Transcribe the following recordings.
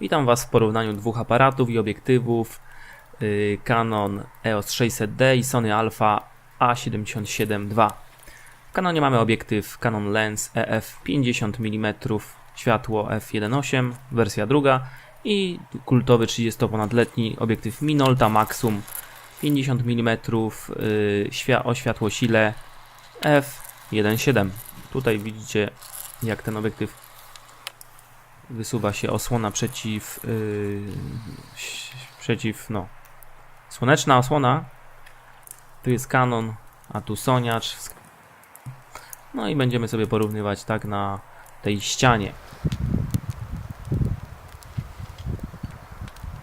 Witam Was w porównaniu dwóch aparatów i obiektywów yy, Canon EOS 600D i Sony Alpha A77 II. W Canonie mamy obiektyw Canon Lens EF 50 mm światło f1.8 wersja druga i kultowy 30-ponadletni obiektyw Minolta Maxum 50 mm yy, o światłosile f1.7. Tutaj widzicie jak ten obiektyw wysuwa się osłona przeciw, yy, przeciw, no, słoneczna osłona. Tu jest Canon, a tu Soniacz. No i będziemy sobie porównywać tak na tej ścianie.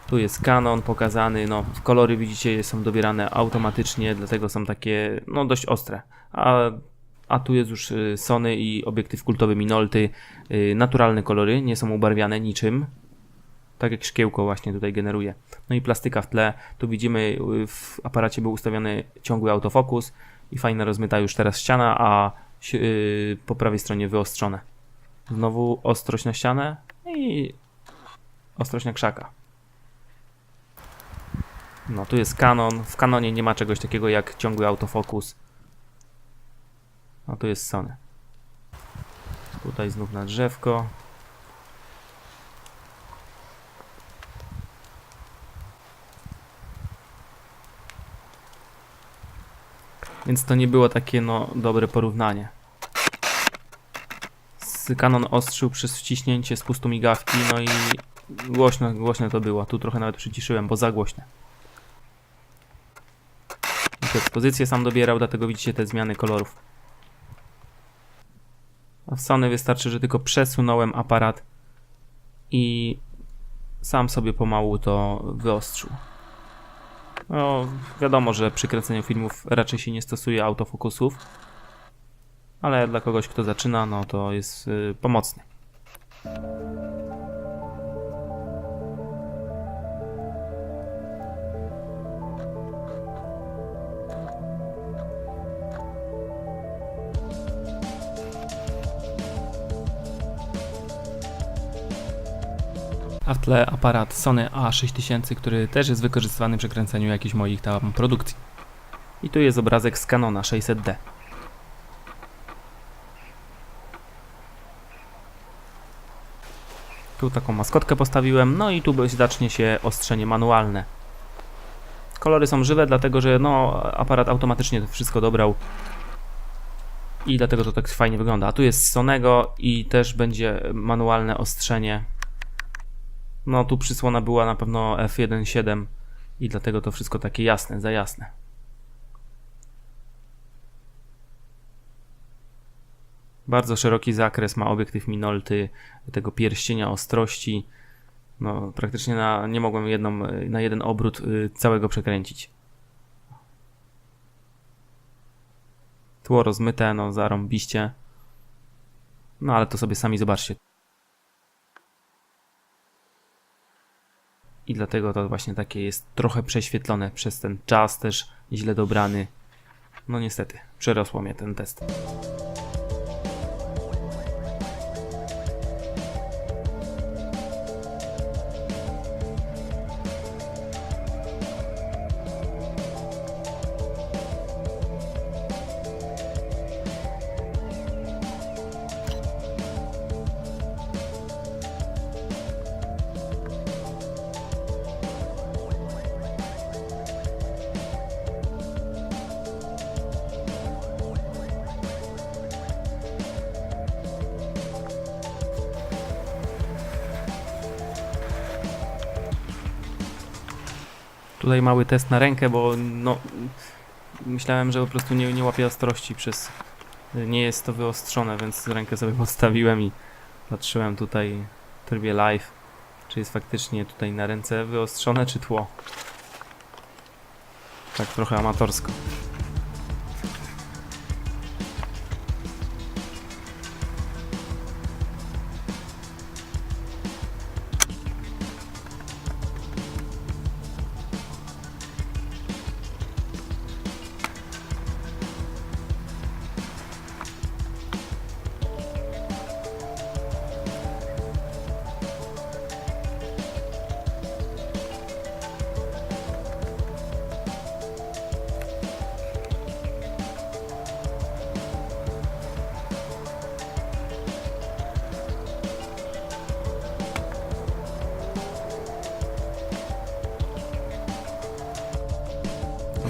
Tu jest Canon pokazany, no kolory widzicie są dobierane automatycznie, dlatego są takie no dość ostre. A, a tu jest już y, Sony i obiektyw kultowy Minolty, y, naturalne kolory, nie są ubarwiane niczym. Tak jak szkiełko właśnie tutaj generuje. No i plastyka w tle. Tu widzimy y, w aparacie był ustawiony ciągły autofokus i fajna rozmyta już teraz ściana, a po prawej stronie wyostrzone. Znowu ostrość na ścianę i ostrość na krzaka. No, tu jest Canon. W Canonie nie ma czegoś takiego jak ciągły autofokus. No, tu jest Sony. Tutaj znów na drzewko. Więc to nie było takie, no, dobre porównanie. Z Canon ostrzył przez wciśnięcie spustu migawki, no i głośno, głośno to było. Tu trochę nawet przyciszyłem, bo za głośne. I ekspozycję sam dobierał, dlatego widzicie te zmiany kolorów. A w Sony wystarczy, że tylko przesunąłem aparat i sam sobie pomału to wyostrzył. No, wiadomo, że przy kręceniu filmów raczej się nie stosuje autofokusów, ale dla kogoś, kto zaczyna, no to jest y, pomocny. A w tle aparat Sony A6000, który też jest wykorzystywany przy kręceniu jakichś moich tam produkcji. I tu jest obrazek z Canona 600D. Tu taką maskotkę postawiłem, no i tu zacznie się ostrzenie manualne. Kolory są żywe, dlatego że no, aparat automatycznie to wszystko dobrał. I dlatego to tak fajnie wygląda. A tu jest Sonego i też będzie manualne ostrzenie. No tu przysłona była na pewno f1.7 i dlatego to wszystko takie jasne, za jasne. Bardzo szeroki zakres ma obiektyw Minolty tego pierścienia ostrości. No praktycznie na, nie mogłem jedną, na jeden obrót y, całego przekręcić. Tło rozmyte, no zarąbiście. No ale to sobie sami zobaczcie. I dlatego to właśnie takie jest trochę prześwietlone przez ten czas też źle dobrany. No niestety, przerosło mnie ten test. Tutaj mały test na rękę, bo no myślałem, że po prostu nie, nie łapie ostrości przez nie jest to wyostrzone, więc rękę sobie podstawiłem i patrzyłem tutaj w trybie live, czy jest faktycznie tutaj na ręce wyostrzone, czy tło. Tak trochę amatorsko.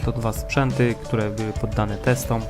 To dwa sprzęty, które były poddane testom.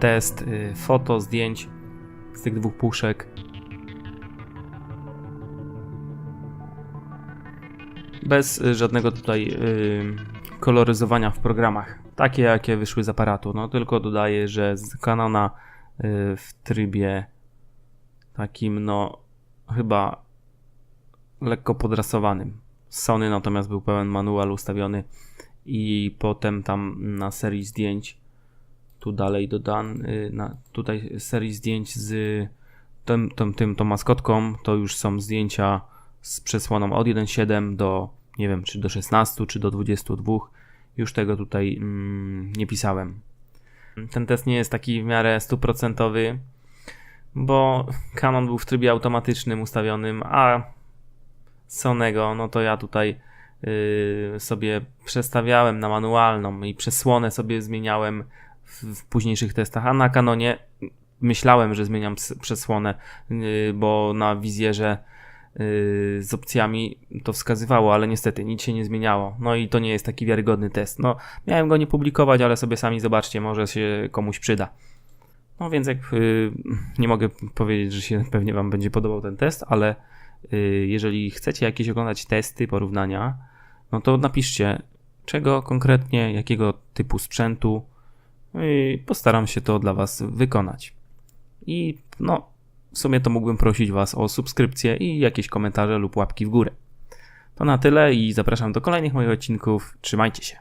Test y, foto, zdjęć z tych dwóch puszek. Bez y, żadnego tutaj y, koloryzowania w programach. Takie jakie wyszły z aparatu. No tylko dodaję, że z Canona y, w trybie takim no chyba lekko podrasowanym. Sony natomiast był pełen manual ustawiony i potem tam na serii zdjęć tu dalej dodany na tutaj serii zdjęć z tym, tym, tym tą maskotką. To już są zdjęcia z przesłoną od 1.7 do nie wiem czy do 16 czy do 22 już tego tutaj mm, nie pisałem. Ten test nie jest taki w miarę stuprocentowy bo Canon był w trybie automatycznym ustawionym a Sonego no to ja tutaj yy, sobie przestawiałem na manualną i przesłonę sobie zmieniałem w, późniejszych testach, a na Canonie myślałem, że zmieniam przesłonę, yy, bo na wizjerze yy, z opcjami to wskazywało, ale niestety nic się nie zmieniało. No i to nie jest taki wiarygodny test. No, miałem go nie publikować, ale sobie sami zobaczcie, może się komuś przyda. No więc jak yy, nie mogę powiedzieć, że się pewnie Wam będzie podobał ten test, ale jeżeli chcecie jakieś oglądać testy, porównania, no to napiszcie, czego konkretnie, jakiego typu sprzętu, i postaram się to dla Was wykonać. I no, w sumie to mógłbym prosić Was o subskrypcję i jakieś komentarze lub łapki w górę. To na tyle i zapraszam do kolejnych moich odcinków. Trzymajcie się.